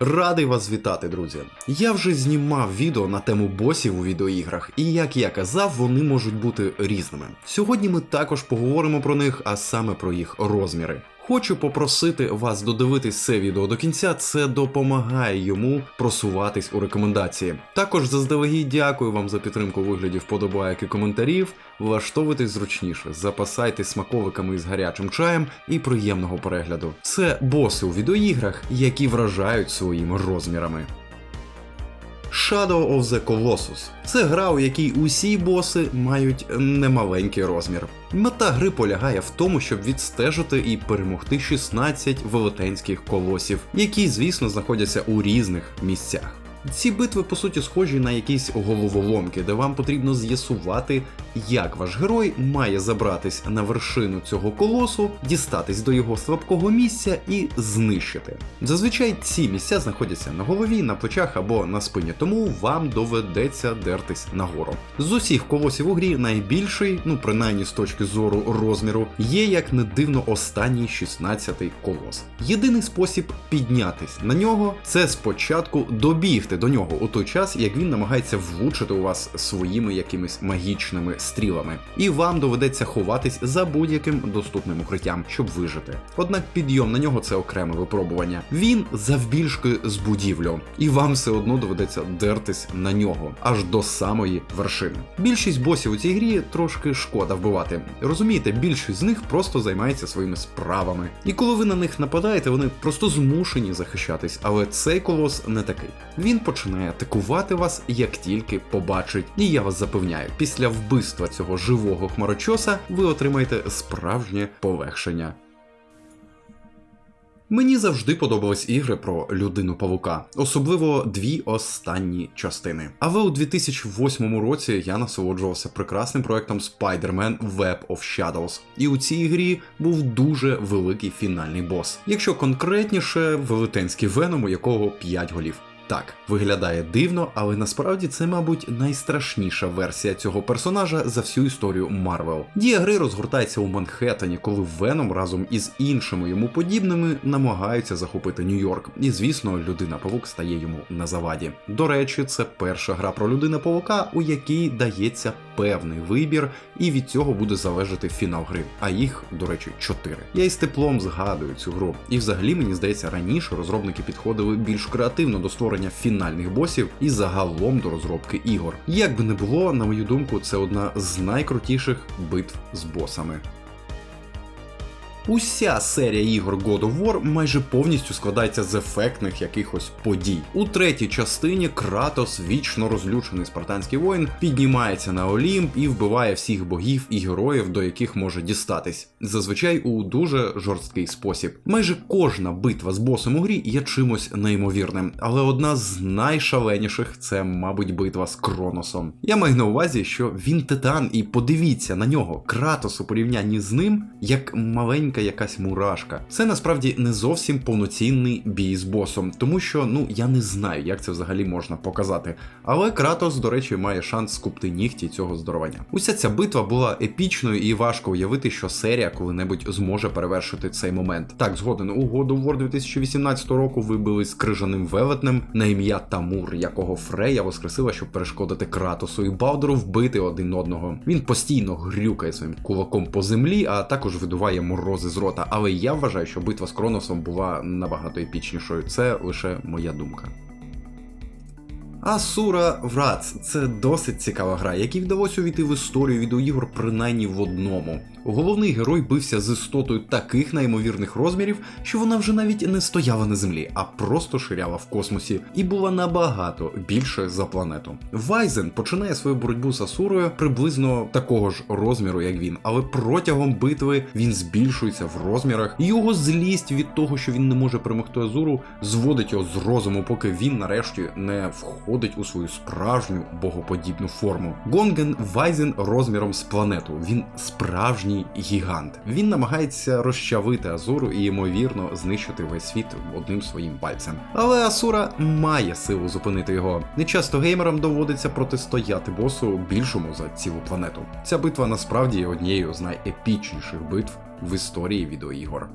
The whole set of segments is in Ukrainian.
Радий вас вітати, друзі. Я вже знімав відео на тему босів у відеоіграх, і як я казав, вони можуть бути різними. Сьогодні ми також поговоримо про них, а саме про їх розміри. Хочу попросити вас додивитись це відео до кінця, це допомагає йому просуватись у рекомендації. Також заздалегідь дякую вам за підтримку виглядів, вигляді вподобайок і коментарів. Влаштовуйтесь зручніше, запасайтесь смаковиками із гарячим чаєм і приємного перегляду. Це боси у відеоіграх, які вражають своїми розмірами. Shadow of the Colossus це гра, у якій усі боси мають немаленький розмір. Мета гри полягає в тому, щоб відстежити і перемогти 16 велетенських колосів, які, звісно, знаходяться у різних місцях. Ці битви по суті схожі на якісь головоломки, де вам потрібно з'ясувати, як ваш герой має забратись на вершину цього колосу, дістатись до його слабкого місця і знищити. Зазвичай ці місця знаходяться на голові, на плечах або на спині, тому вам доведеться дертись нагору. З усіх колосів у грі найбільший, ну принаймні з точки зору розміру, є як не дивно останній 16-й колос. Єдиний спосіб піднятись на нього це спочатку добігти до нього у той час, як він намагається влучити у вас своїми якимись магічними стрілами, і вам доведеться ховатись за будь-яким доступним укриттям, щоб вижити. Однак підйом на нього це окреме випробування. Він завбільшки з будівлю, і вам все одно доведеться дертись на нього аж до самої вершини. Більшість босів у цій грі трошки шкода вбивати. Розумієте, більшість з них просто займається своїми справами. І коли ви на них нападаєте, вони просто змушені захищатись. Але цей колос не такий. Він починає атакувати вас, як тільки побачить. І я вас запевняю, після вбивства цього живого хмарочоса ви отримаєте справжнє полегшення. Мені завжди подобались ігри про людину павука, особливо дві останні частини. Але у 2008 році я насолоджувався прекрасним проектом Spider-Man Web of Shadows, і у цій грі був дуже великий фінальний бос. Якщо конкретніше, велетенський веном, у якого 5 голів. Так, виглядає дивно, але насправді це, мабуть, найстрашніша версія цього персонажа за всю історію Марвел. Дія гри розгортається у Манхеттені, коли Веном разом із іншими йому подібними намагаються захопити Нью-Йорк. І звісно, людина павук стає йому на заваді. До речі, це перша гра про людина павука, у якій дається певний вибір, і від цього буде залежати фінал гри. А їх, до речі, чотири. Я із теплом згадую цю гру. І взагалі мені здається, раніше розробники підходили більш креативно до створення фінальних босів і загалом до розробки ігор. Як би не було, на мою думку, це одна з найкрутіших битв з босами. Уся серія ігор God of War майже повністю складається з ефектних якихось подій. У третій частині Кратос, вічно розлючений спартанський воїн, піднімається на Олімп і вбиває всіх богів і героїв, до яких може дістатись. Зазвичай у дуже жорсткий спосіб. Майже кожна битва з босом у грі є чимось неймовірним, але одна з найшаленіших це, мабуть, битва з Кроносом. Я маю на увазі, що він титан, і подивіться на нього, Кратос у порівнянні з ним, як маленька якась мурашка. Це насправді не зовсім повноцінний бій з босом, тому що ну я не знаю, як це взагалі можна показати. Але Кратос, до речі, має шанс скупти нігті цього здоровання. Уся ця битва була епічною і важко уявити, що серія коли-небудь зможе перевершити цей момент. Так, згоден, у of War 2018 року вибили з крижаним велетнем на ім'я Тамур, якого Фрея воскресила, щоб перешкодити Кратосу і Балдору вбити один одного. Він постійно грюкає своїм кулаком по землі, а також видуває морози з рота. Але я вважаю, що битва з Кроносом була набагато епічнішою. Це лише моя думка. Асура Врац це досить цікава гра, якій вдалося увійти в історію відеоігор принаймні в одному. Головний герой бився з істотою таких неймовірних розмірів, що вона вже навіть не стояла на землі, а просто ширяла в космосі і була набагато більше за планету. Вайзен починає свою боротьбу з Асурою приблизно такого ж розміру, як він, але протягом битви він збільшується в розмірах, і його злість від того, що він не може перемогти Азуру, зводить його з розуму, поки він нарешті не входить у свою справжню богоподібну форму. Гонген Вайзен розміром з планету. Він справжній гігант. Він намагається розчавити Азуру і, ймовірно, знищити весь світ одним своїм пальцем. Але Асура має силу зупинити його. Нечасто геймерам доводиться протистояти босу більшому за цілу планету. Ця битва насправді є однією з найепічніших битв в історії відеоігор.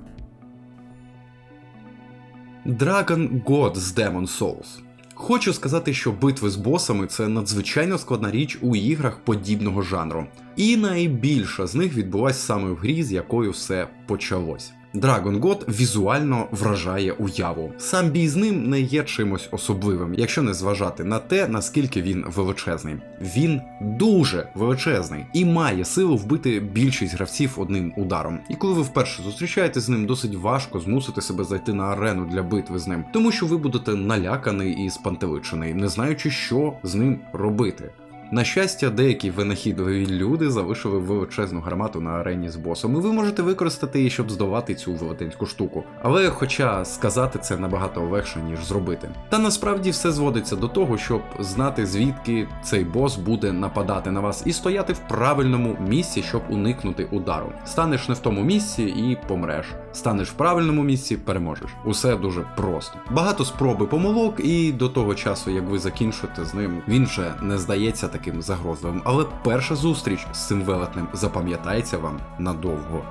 Dragon God з Demon Souls. Хочу сказати, що битви з босами це надзвичайно складна річ у іграх подібного жанру. І найбільша з них відбулась саме в грі, з якою все почалось. Dragon God візуально вражає уяву. Сам бій з ним не є чимось особливим, якщо не зважати на те, наскільки він величезний. Він дуже величезний і має силу вбити більшість гравців одним ударом. І коли ви вперше зустрічаєтесь з ним, досить важко змусити себе зайти на арену для битви з ним, тому що ви будете наляканий і спантеличений, не знаючи, що з ним робити. На щастя, деякі винахідливі люди залишили величезну гармату на арені з босом, і ви можете використати її, щоб здолати цю велетенську штуку. Але хоча сказати це набагато легше, ніж зробити. Та насправді все зводиться до того, щоб знати звідки цей бос буде нападати на вас і стояти в правильному місці, щоб уникнути удару. Станеш не в тому місці і помреш. Станеш в правильному місці, переможеш. Усе дуже просто. Багато спроби помилок, і до того часу, як ви закінчите з ним, він вже не здається таким загрозливим. Але перша зустріч з цим велетнем запам'ятається вам надовго.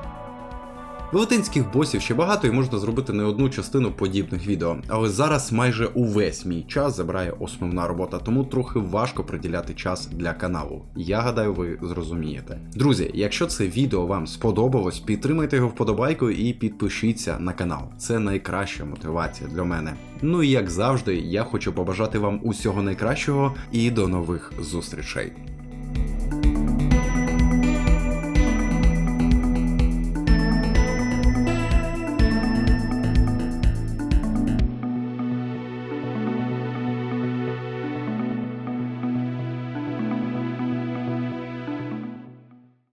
Велетенських босів ще багато і можна зробити не одну частину подібних відео, але зараз майже увесь мій час забирає основна робота, тому трохи важко приділяти час для каналу. Я гадаю, ви зрозумієте. Друзі, якщо це відео вам сподобалось, підтримайте його вподобайкою і підпишіться на канал. Це найкраща мотивація для мене. Ну і як завжди, я хочу побажати вам усього найкращого і до нових зустрічей.